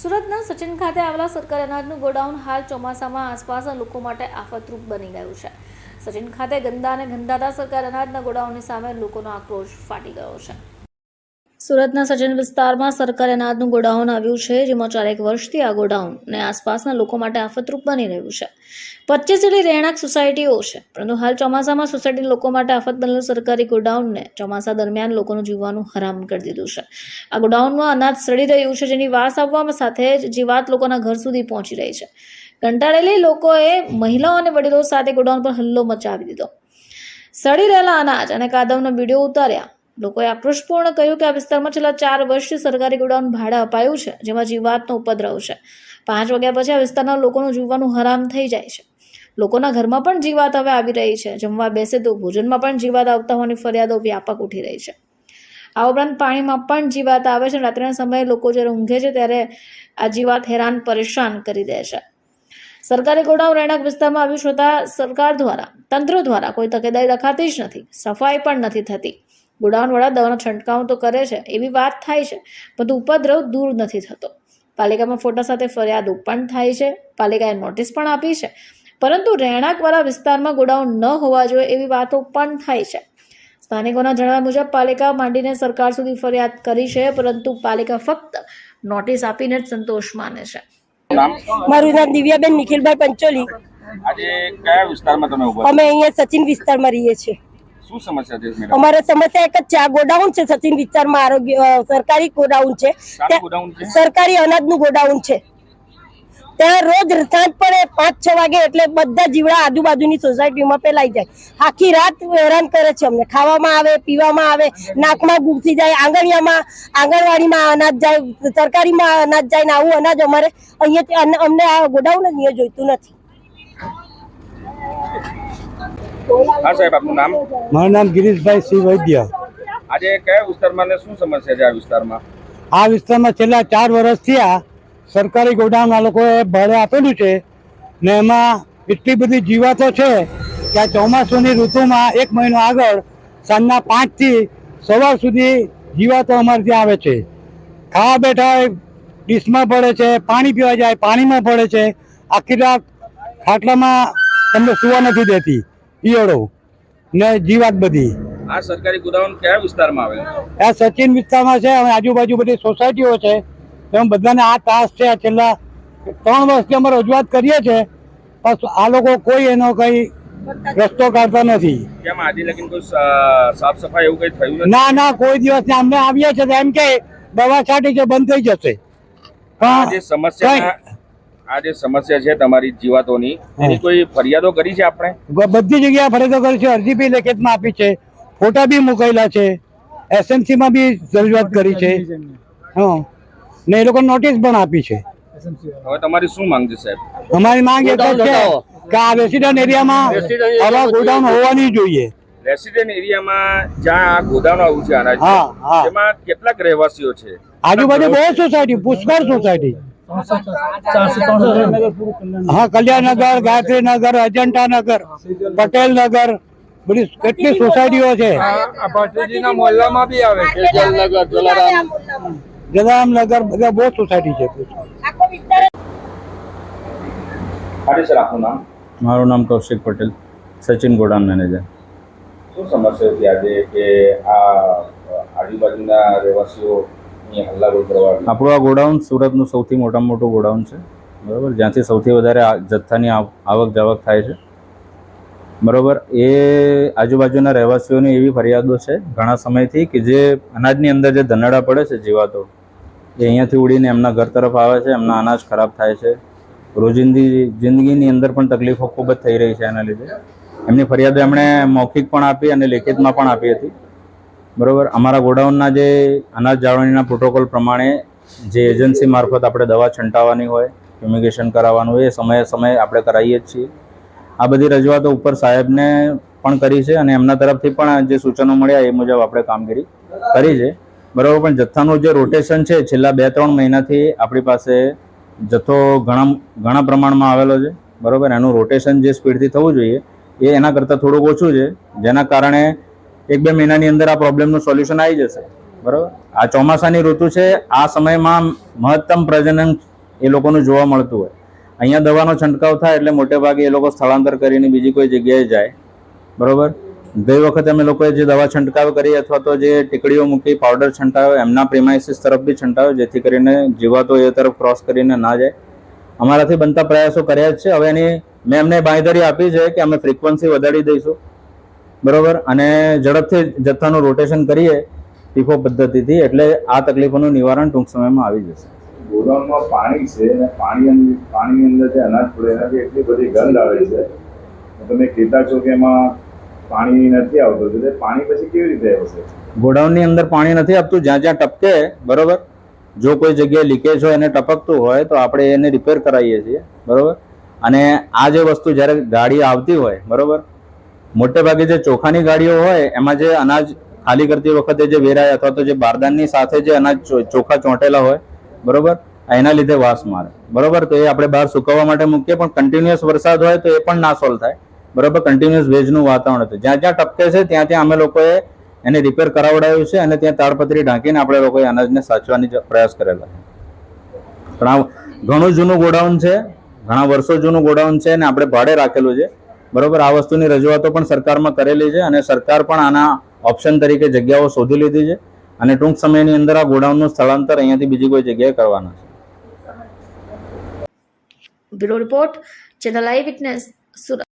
સુરતના સચિન ખાતે આવેલા સરકારી અનાજનું ગોડાઉન હાલ ચોમાસામાં આસપાસના લોકો માટે આફતરૂપ બની ગયું છે. સચિન ખાતે ગંદા અને ગંદાતા સરકારી અનાજના ગોડાઉનની સામે લોકોનો આક્રોશ ફાટી ગયો છે. સુરતના સજન વિસ્તારમાં સરકારી અનાજનું ગોડાઉન આવ્યું છે, જેમાં ચારેક વર્ષથી આ ગોડાઉન ને આસપાસના લોકો માટે આફતરૂપ બની રહ્યું છે. પચીસ જેટલી રહેણાંક સોસાયટીઓ છે, પરંતુ હાલ ચોમાસામાં સોસાયટી લોકો માટે આફત બનેલું સરકારી ગોડાઉનને ચોમાસા દરમિયાન લોકોનું જીવવાનું હરામ કરી દીધું છે. આ ગોડાઉનમાં અનાજ સડી રહ્યું છે, જેની વાસ આવવા સાથે જ જીવાત લોકોના ઘર સુધી પહોંચી રહી છે. કંટાળેલી લોકોએ મહિલાઓ અને વડીલો સાથે ગોડાઉન પર હલ્લો મચાવી દીધો. સડી રહેલા અનાજ અને કાદવનો વીડિયો ઉતાર્યા. લોકોએ આક્રોશપૂર્ણ કહ્યું કે આ વિસ્તારમાં છેલ્લા ચાર વર્ષથી સરકારી ગોડાઉન ભાડે અપાયું છે, જેમાં જીવાતનો ઉપદ્રવ છે. પાંચ વાગ્યા પછી આ વિસ્તારના લોકોનું જીવવાનું હરામ થઈ જાય છે. લોકોના ઘરમાં પણ જીવાત હવે આવી રહી છે. જમવા બેસે તો ભોજનમાં પણ જીવાત આવતા હોવાની ફરિયાદો વ્યાપક ઉઠી રહી છે. આ ઉપરાંત પાણીમાં પણ જીવાત આવે છે રાત્રિના સમયે લોકો જ્યારે ઊંઘે છે ત્યારે આ જીવાત હેરાન પરેશાન કરી દે છે. સરકારી ગોડાઉન રહેણાંક વિસ્તારમાં આવ્યું છતાં સરકાર દ્વારા, તંત્ર દ્વારા કોઈ તકેદારી રખાતી જ નથી. સફાઈ પણ નથી થતી. ગોડાઉનવાળા દવાનો છંટકાવ તો કરે છે એવી વાત થાય છે પરંતુ ઉપદ્રવ દૂર નથી થતો. પાલિકામાં ફોટા સાથે ફરિયાદો પણ થાય છે પાલિકાએ નોટિસ પણ આપી છે પરંતુ રહેણાંકવાળા વિસ્તારમાં ગોડાઉન ન હોવા જોઈએ એવી વાતો પણ થાય છે. સ્થાનિકોના જણાવ્યા મુજબ પાલિકા માંડીને સરકાર સુધી ફરિયાદ કરી છે પરંતુ પાલિકા ફક્ત નોટિસ આપીને જ સંતોષ માને છે. મારું નામ દિવ્યાબેન નિખિલભાઈ પંચોલી. આજે કયા વિસ્તારમાં તમે અમે અહીંયા સચિન વિસ્તારમાં રહીએ છીએ? શું સમસ્યા છે અમારે સમસ્યા એક જ છે. આ ગોડાઉન છે સચિન વિસ્તારમાં આરોગ્ય સરકારી ગોડાઉન છે. સરકારી અનાજનું ગોડાઉન છે. ત્યાં રોજ સાંજ પડે પાંચ છ વાગે એટલે બધા જીવડા આજુબાજુની સોસાયટીમાં ફેલાઈ જાય. આખી રાત હેરાન કરે છે અમને. ખાવામાં આવે પીવામાં આવે નાકમાં ઘૂસી જાય આંગણિયામાં આંગણવાડીમાં અનાજ જાય સરકારીમાં અનાજ જાય ને આવું અનાજ અમારે અહીંયા અમને આ ગોડાઉન જ અહીંયા જોઈતું નથી. હા સાહેબ આપનું નામ? મારું નામ ગિરીશભાઈ સિંહ વૈદ્ય. આજે કયા વિસ્તારમાં ને શું સમસ્યા છે આ વિસ્તારમાં? આ વિસ્તારમાં છેલ્લા ચાર વર્ષથી આ સરકારી ગોડાઉન આ લોકોએ ભાડે આપેલું છે ને એમાં એટલી બધી જીવાતો છે કે આ ચોમાસુની ઋતુમાં એક મહિનો આગળ સાંજના પાંચથી સવાર સુધી જીવાતો અમારે ત્યાં આવે છે. ખાવા બેઠા હોય ડીશમાં પડે છે પાણી પીવા જાય પાણીમાં પડે છે. આખી રાત ખાટલામાં તમને સુવા નથી દેતી. ઈયળો. ને જીવાત બધી. આ સરકારી ગોડાઉન કયા વિસ્તારમાં આવે આ સચિન વિસ્તારમાં છે અને આજુબાજુ બધી સોસાયટીઓ છે. તેમાં બધાને આ ત્રાસ છે આ છેલ્લા ત્રણ વર્ષથી અમે રજૂઆત કરીએ છીએ પણ આ લોકો કોઈ એનો કઈ રસ્તો કાઢતા નથી. કેમ આજે લગીન કોઈ સાફ સફાઈ એવું કઈ થયું ના ના કોઈ દિવસ અમને આવીએ છીએ એમ કે દવા છાંટી છે બંધ થઈ જશે. હા જે સમસ્યા આ જે સમસ્યા છે તમારી જીવાતોની એની કોઈ ફરિયાદો કરી છે આપણે? બધી જગ્યાએ ફરિયાદો કરી છે અરજી બી લેખિતમાં આપી છે ફોટા બી મુકાયેલા છે એસએમસી માં બી રજૂઆત કરી છે. હા. ને એ લોકો નોટિસ પણ આપી છે. હવે તમારી શું માંગ છે સાહેબ? અમારી માંગ એક જ છે કે આ રેસિડેન્ટ એરિયામાં આવા ગોડાઉન હોવાની જોઈએ. રેસિડેન્ટ એરિયામાં જ્યાં આ ગોડાઉન આવું છે આના હા, હા. કેટલાક રહેવાસીઓ છે? આજુબાજુ બહુ સોસાયટી પુષ્કળ સોસાયટી હા કલ્યાણનગર ગાયત્રીનગર અજંટાનગર પટેલનગર બધી કેટલી સોસાયટીઓ છે. આ ભટ્ટીજીના મોહલ્લામાં બી આવે છે. જલારામનગર બધા બહુ સોસાયટી છે. મારું નામ કૌશિક પટેલ સચિન ગોડાઉન મેનેજર. શું સમસ્યા હતી આજે કે આ આજુબાજુના રહેવાસીઓ આપણું આ ગોડાઉન સુરતનું સૌથી મોટામાં મોટું ગોડાઉન છે. બરાબર? જ્યાંથી સૌથી વધારે જથ્થાની આવ- આવક જાવક થાય છે. બરાબર? એ આજુબાજુના રહેવાસીઓની એવી ફરિયાદો છે ઘણા સમયથી કે જે અનાજની અંદર જે ધનડા પડે છે જીવાતો, એ અહીંયાથી ઉડીને એમના ઘર તરફ આવે છે, એમના અનાજ ખરાબ થાય છે. રોજિંદી જિંદગીની અંદર પણ તકલીફો ખૂબ જ થઈ રહી છે એના લીધે. એમની ફરિયાદો એમણે મૌખિક પણ આપી અને લેખિતમાં પણ આપી હતી. બરોબર? અમારા ગોડાઉનના જે અનાજ જાળવણીના પ્રોટોકોલ પ્રમાણે જે એજન્સી મારફત આપણે દવા છંટાવવાની હોય, ફ્યુમિગેશન કરાવવાનું હોય, એ સમયે સમયે આપણે કરાવીએ જ છીએ. આ બધી રજૂઆતો ઉપર સાહેબને પણ કરી છે અને એમના તરફથી પણ જે સૂચનો મળ્યા એ મુજબ આપણે કામગીરી કરી છે. બરાબર? પણ જથ્થાનું જે રોટેશન છે, છેલ્લા બે ત્રણ મહિનાથી આપણી પાસે જથ્થો ઘણા ઘણા પ્રમાણમાં આવેલો છે. બરાબર? એનું રોટેશન જે સ્પીડથી થવું જોઈએ, એ એના કરતાં થોડુંક ઓછું છે. જેના કારણે એક બે મહિનાની અંદર આ પ્રોબ્લેમનું સોલ્યુશન આવી જશે. બરોબર? આ ચોમાસાની ઋતુ છે, આ સમયમાં મહત્તમ પ્રજનન એ લોકોનું જોવા મળતું હોય. અહીંયા દવાનો છંટકાવ થાય એટલે મોટે ભાગે એ લોકો સ્થળાંતર કરીને બીજી કોઈ જગ્યાએ જાય. બરોબર? ગઈ વખતે અમે લોકોએ જે દવા છંટકાવ કરી અથવા તો જે ટીકડીઓ મૂકી પાવડર છંટાવ્યો એમના પ્રિમાઇસિસ તરફ બી છંટાવ્યો જેથી કરીને જીવાતો એ તરફ ક્રોસ કરીને ના જાય. અમારાથી બનતા પ્રયાસો કર્યા જ છે. હવે એની મેં એમને બાંયધરી આપી છે કે અમે ફ્રીક્વન્સી વધારી દઈશું. બરોબર? અને ઝડપથી જથ્થાનું રોટેશન કરીએ ટીફો પદ્ધતિથી એટલે આ તકલીફોનું નિવારણ ટૂંક સમયમાં આવી જશે. ગોડાઉનમાં પાણી છે અને પાણી પાણીની અંદર જે અનાજ પડે એનાથી એટલી બધી ગંધ આવે છે તમે કહેતા છો કે એમાં પાણી નથી આવતું. એટલે પાણી પછી કેવી રીતે આવશે? ગોડાઉનની અંદર પાણી નથી આપતું જ્યાં જ્યાં ટપકે બરોબર? જો કોઈ જગ્યાએ લીકેજ હોય અને ટપકતું હોય તો આપણે એને રિપેર કરાવીએ છીએ. બરોબર? અને આ જે વસ્તુ જ્યારે ગાડી આવતી હોય બરોબર? મોટે ભાગે જે ચોખાની ગાડીઓ હોય, એમાં જે અનાજ ખાલી કરતી વખતે જે વેરાય અથવા તો જે બારદાનની સાથે જે અનાજ ચોખા ચોંટેલા હોય, બરોબર? એના લીધે વાસ મારે. બરોબર? તો એ આપણે બહાર સુકવવા માટે મૂકીએ, પણ કન્ટિન્યુઅસ વરસાદ હોય તો એ પણ ના સોલ્વ થાય. બરોબર? કન્ટિન્યુઅસ ભેજનું વાતાવરણ હતું. જ્યાં જ્યાં ટપકે છે, ત્યાં ત્યાં અમે લોકોએ એને રિપેર કરાવડાવ્યું છે અને ત્યાં તાડપત્રી ઢાંકીને આપણે લોકોએ અનાજને સાચવાની પ્રયાસ કરેલા પણ આ ઘણું જૂનું ગોડાઉન છે, ઘણા વર્ષો જૂનું ગોડાઉન છે અને આપણે ભાડે રાખેલું છે. બરોબર, આ વસ્તુની રજૂઆતો પણ સરકારમાં કરેલી છે અને સરકાર પણ આના ઓપ્શન તરીકે જગ્યાઓ શોધી લીધી છે અને ટૂંક સમયની અંદર આ ગોડાઉનનું સ્થળાંતર અહીંયાથી બીજી કોઈ જગ્યાએ કરવાના છે. Bureau report, channel eye witness, Surat.